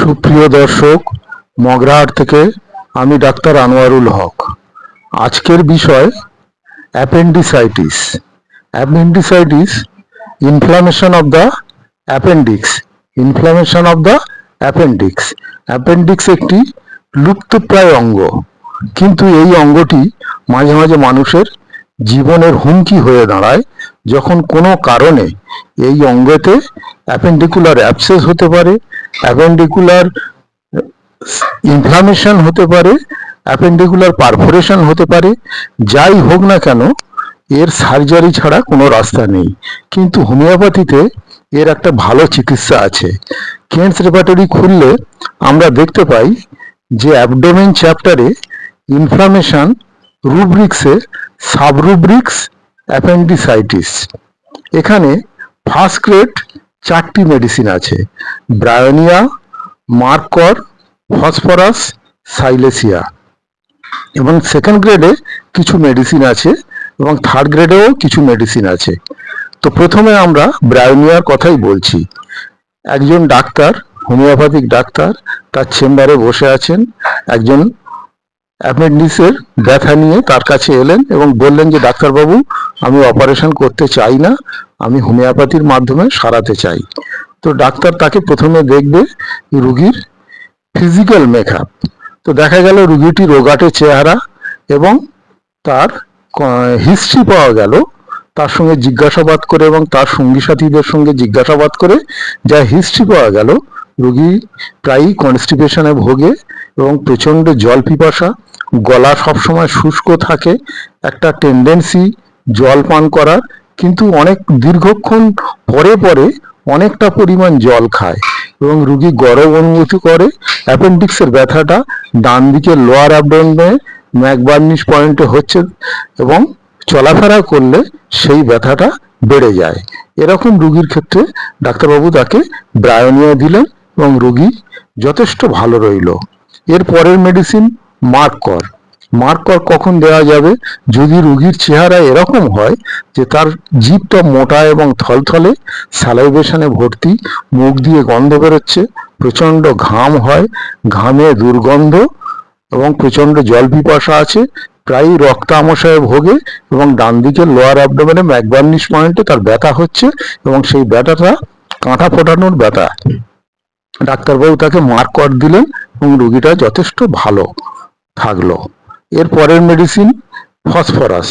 সুপ্রিয় দর্শক, মগরাহাট থেকে আমি ডাক্তার আনোয়ারুল হক। আজকের বিষয়, appendicitis. Appendicitis inflammation of the appendix inflammation of the appendix appendix একটি লুপ্তপ্রায় অঙ্গ। কিন্তু এই অঙ্গটি মাঝে মাঝে মানুষের জীবনের হুমকি হয়ে দাঁড়ায়। যখন কোনো কারণে এই অঙ্গতে অ্যাপেন্ডিকুলার অ্যাবসেস হতে পারে, অ্যাপেন্ডিকুলার ইনফ্লামেশন হতে পারে, অ্যাপেন্ডিকুলার পারফোরেশন হতে পারে, যাই হোক না কেন, এর সার্জারি ছাড়া কোনো রাস্তা নেই। কিন্তু হোমিওপ্যাথিতে এর একটা ভালো চিকিৎসা আছে। কেন্স রেপার্টরি খুললে আমরা দেখতে পাই যে অ্যাবডোমেন চ্যাপ্টারে ইনফ্লামেশন রুব্রিক্সে সাবরুব্রিক্স অ্যাপেন্ডিসাইটিস। এখানে ফার্স্ট গ্রেড চারটি মেডিসিন আছে। Bryonia, mercur, phosphorus, silicea. এবং সেকেন্ড গ্রেডে কিছু মেডিসিন আছে এবং থার্ড গ্রেডেও কিছু মেডিসিন আছে। তো প্রথমে আমরা ব্রায়োনিয়ার কথাই বলছি। একজন ডাক্তার, হোমিওপ্যাথিক ডাক্তার, তার চেম্বারে বসে আছেন। একজন অ্যাপেন্ডিসের ব্যথা নিয়ে তার কাছে এলেন এবং বললেন যে, ডাক্তারবাবু, আমি অপারেশন করতে চাই না, আমি হোমিওপ্যাথির মাধ্যমে সারাতে চাই। তো ডাক্তার তাকে প্রথমে দেখবে রুগীর ফিজিক্যাল মেকআপ তো দেখা গেল রুগীটি রোগাটে চেহারা এবং তার হিস্ট্রি পাওয়া গেল। তার সঙ্গে জিজ্ঞাসাবাদ করে এবং তার সঙ্গী সাথীদের সঙ্গে জিজ্ঞাসাবাদ করে যা হিস্ট্রি পাওয়া গেল রুগী প্রায়ই কনস্টিপেশনে ভোগে এবং প্রচণ্ড জল পিপাসা, গলা সবসময় শুষ্ক থাকে, একটা টেন্ডেন্সি জল পান করার, কিন্তু অনেক দীর্ঘক্ষণ পরে পরে অনেকটা পরিমাণ জল খায় এবং রুগী গরম অনুভূতি করে। অ্যাপেন্ডিক্সের ব্যথাটা ডান দিকে লোয়ার অ্যাবডোমেনে ম্যাকবার্নিশ পয়েন্টে হচ্ছে এবং চলাফেরা করলে সেই ব্যথাটা বেড়ে যায়। এরকম রুগীর ক্ষেত্রে ডাক্তারবাবু তাকে ব্রায়োনিয়া দিলেন। এবং রুগী যথেষ্ট ভালো রইল। এর পরের মেডিসিন মার্কর। মার্কর কখন দেওয়া যাবে? যদি রুগীর চেহারা এরকম হয় যে তার জিভটা মোটা এবং থলথলে স্যালাইভেশনে ভর্তি, মুখ দিয়ে গন্ধ বেরোচ্ছে, প্রচণ্ড ঘাম হয়, ঘামে দুর্গন্ধ এবং প্রচণ্ড জল পিপাসা আছে, প্রায়ই রক্ত আমশায় ভোগে এবং ডান দিকে লোয়ার অ্যাবডোমেনে ম্যাকবার্নিশ পয়েন্টে তার ব্যথা হচ্ছে এবং সেই ব্যথাটা কাঁটা ফোটানোর ব্যথা। ডাক্তারবাবু তাকে মার্কর দিলেন এবং রুগীটা যথেষ্ট ভালো থাকল। এর পরের মেডিসিন ফসফরাস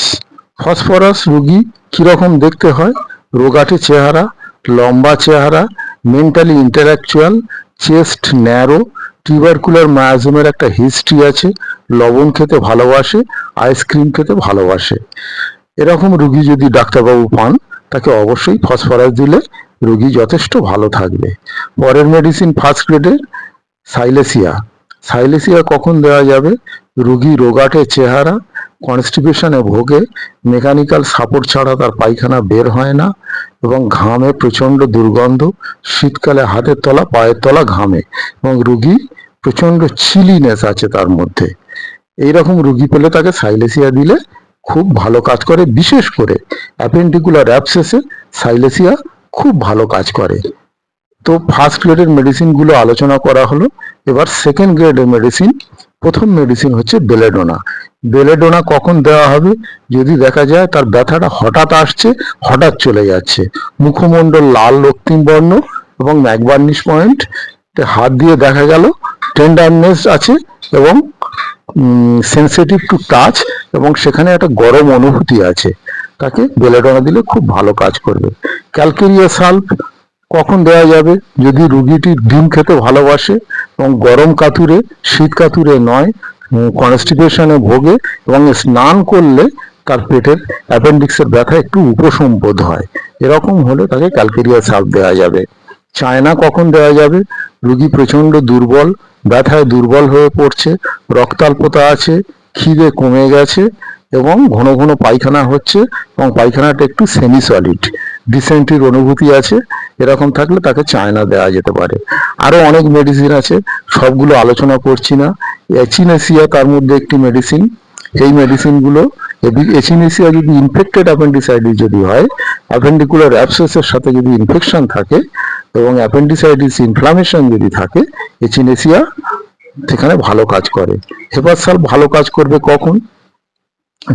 ফসফরাস রুগী কীরকম দেখতে হয়? রোগাটে চেহারা, লম্বা চেহারা mentally intellectual chest narrow tubercular মায়াজমের একটা হিস্ট্রি আছে, লবণ খেতে ভালোবাসে আইসক্রিম খেতে ভালোবাসে। এরকম রুগী যদি ডাক্তারবাবু পান, তাকে অবশ্যই ফসফরাস দিলে রুগী যথেষ্ট ভালো থাকবে। পরের মেডিসিন ফার্স্ট গ্রেডের সাইলেসিয়া। সাইলেসিয়া কখন দেওয়া যাবে? রুগী রোগাটে চেহারা কনস্টিপেশনে ভোগে মেকানিক্যাল সাপোর্ট ছাড়া তার পায়খানা বের হয় না এবং ঘামে প্রচণ্ড দুর্গন্ধ, শীতকালে হাতের তলা, পায়ের তলা ঘামে এবং রুগী প্রচণ্ড চিলিনেস আছে তার মধ্যে। এইরকম রুগী পেলে তাকে সাইলেসিয়া দিলে খুব ভালো কাজ করে, বিশেষ করে অ্যাপেন্ডিকুলার অ্যাপসেসে সাইলেসিয়া খুব ভালো কাজ করে। তো ফার্স্ট গ্রেডের মেডিসিনগুলো আলোচনা করা হলো। এবার সেকেন্ড গ্রেডের মেডিসিন প্রথম মেডিসিন হচ্ছে বেলেডোনা বেলেডোনা কখন দেওয়া হবে? যদি দেখা যায় তার ব্যথাটা হঠাৎ আসছে, হঠাৎ চলে যাচ্ছে। মুখমণ্ডল লাল রক্তিম বর্ণ এবং ম্যাকবার্নিশ পয়েন্ট। হাত দিয়ে দেখা গেল টেন্ডারনেস আছে এবং সেন্সিটিভ টু টাচ এবং সেখানে একটা গরম অনুভূতি আছে। তাকে বেলেডোনা দিলে খুব ভালো কাজ করবে। ক্যালকেরিয়া সাল্ভ কখন দেওয়া যাবে? যদি রুগীটি ডিম খেতে ভালোবাসে এবং গরম কাতুরে, শীত কাতুরে নয় কনস্টিপেশনে ভোগে এবং স্নান করলে তার পেটের অ্যাপেন্ডিক্সের ব্যথা একটু উপশম বোধ হয়। এরকম হলে তাকে ক্যালকেরিয়া সাপ দেওয়া যাবে। চায়না কখন দেওয়া যাবে? রুগী প্রচণ্ড দুর্বল, ব্যথায় দুর্বল হয়ে পড়ছে, রক্তাল্পতা আছে, খিদে কমে গেছে এবং ঘন ঘন পায়খানা হচ্ছে এবং পায়খানাটা একটু সেমি সলিড ডিসেন্ট্রির অনুভূতি আছে, এরকম থাকলে তাকে চায়না দেওয়া যেতে পারে। আরও অনেক মেডিসিন আছে, সবগুলো আলোচনা করছি না। এচিনেসিয়া তার মধ্যে একটি মেডিসিন এই মেডিসিনগুলো এচিনেসিয়া যদি ইনফেক্টেড অ্যাপেন্ডিসাইটিস যদি হয় অ্যাপেন্ডিকুলার অ্যাপসেসের সাথে যদি ইনফেকশন থাকে এবং অ্যাপেন্ডিসাইটিস ইনফ্লামেশন যদি থাকে এচিনেসিয়া সেখানে ভালো কাজ করে। হেপাসাল ভালো কাজ করবে কখন?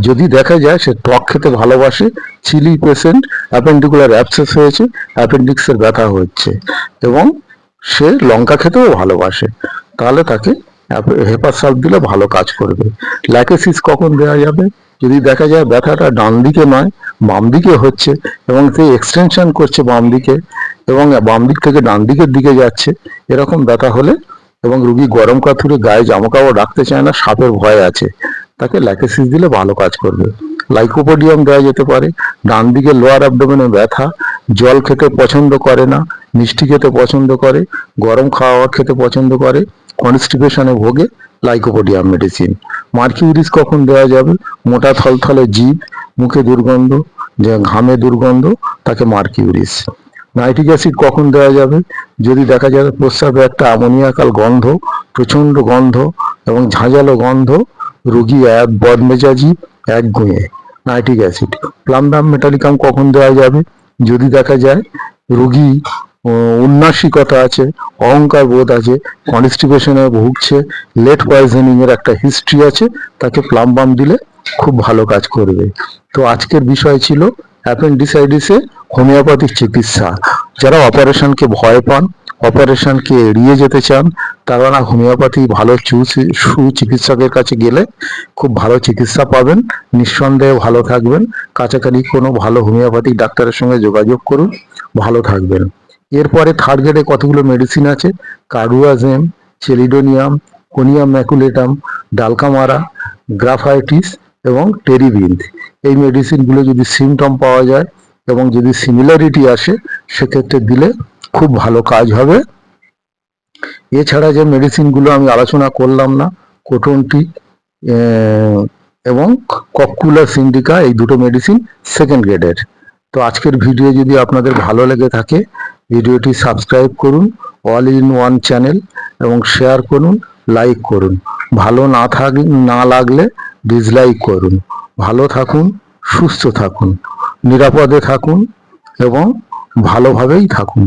যদি দেখা যায় সে টক খেতে ভালোবাসে চিলি পেশেন্ট অ্যাপেন্ডিকুলার অ্যাপসেস হয়েছে অ্যাপেন্ডিক্সের ব্যথা হচ্ছে এবং সে লঙ্কা খেতেও ভালোবাসে, তাহলে তাকে হেপাসাল দিলে ভালো কাজ করবে। ল্যাকেসিস কখন দেওয়া যাবে? যদি দেখা যায় ব্যথাটা ডান দিকে নয়, বাম দিকে হচ্ছে এবং সে এক্সটেনশন করছে বাম দিকে এবং বাম দিক থেকে ডান দিকের দিকে যাচ্ছে, এরকম ব্যথা হলে এবং রুগী গরম কাতুরে গায়ে জামা কাপড় রাখতে চায় না, সাপের ভয় আছে। তাকে ল্যাকেসিস দিলে ভালো কাজ করবে। লাইকোপোডিয়াম দেওয়া যেতে পারে। ডান দিকে লোয়ার অ্যাবডোমেনে ব্যথা, জল খেতে পছন্দ করে না, মিষ্টি খেতে পছন্দ করে, গরম খাওয়া খেতে পছন্দ করে কনস্টিপেশনে ভোগে লাইকোপোডিয়াম মেডিসিন মার্কিউরিস কখন দেওয়া যাবে? মোটা থলথলে জীব মুখে দুর্গন্ধ, যে ঘামে দুর্গন্ধ, তাকে মার্কিউরিস নাইট্রিক অ্যাসিড কখন দেওয়া যাবে? যদি দেখা যায় প্রস্রাবে একটা অ্যামোনিয়াকাল গন্ধ, প্রচণ্ড গন্ধ এবং ঝাঁঝালো গন্ধ রোগী এক বদমেজাজি, এক গুঁয়ে নাইট্রিক অ্যাসিড। প্লামবাম মেটালিকাম কখন দেওয়া যাবে? যদি দেখা যায় রোগী উন্নাসিকতা আছে, অহংকার বোধ আছে, কনস্টিপেশনে ভুগছে, লেট পয়জনিং এর একটা হিস্ট্রি আছে, তাকে প্লামবাম দিলে খুব ভালো কাজ করবে। তো আজকের বিষয় ছিল অ্যাপেন্ডিসাইটিসে হোমিওপ্যাথিক চিকিৎসা। যারা অপারেশনকে ভয় পান অপারেশনকে এড়িয়ে যেতে চান তারা হোমিওপ্যাথি ভালো সুচিকিৎসকের কাছে গেলে খুব ভালো চিকিৎসা পাবেন। নিঃসন্দেহে ভালো থাকবেন। কাছাকাছি কোনো ভালো হোমিওপ্যাথিক ডাক্তারের সঙ্গে যোগাযোগ করুন, ভালো থাকবেন। এরপরে থার্ড গ্রেডে কতগুলো মেডিসিন আছে? কার্ডুয়াজেম chelidonium conium maculatum dulcamara graphites এবং টেরিবিন্দ এই মেডিসিনগুলো যদি সিমটম পাওয়া যায় এবং যদি সিমিলারিটি আসে, সেক্ষেত্রে দিলে খুব ভালো কাজ হবে। এছাড়া যে মেডিসিনগুলো আমি আলোচনা করলাম না কোটনটি এবং ককুলা সিন্ডিকা এই দুটো মেডিসিন সেকেন্ড গ্রেডের তো আজকের ভিডিও যদি আপনাদের ভালো লেগে থাকে ভিডিওটি সাবস্ক্রাইব করুন অল ইন ওয়ান চ্যানেল এবং শেয়ার করুন লাইক করুন। ভালো না থাক, না লাগলে ডিসলাইক করুন। ভালো থাকুন, সুস্থ থাকুন, নিরাপদে থাকুন, এবং ভালোভাবেই থাকুন।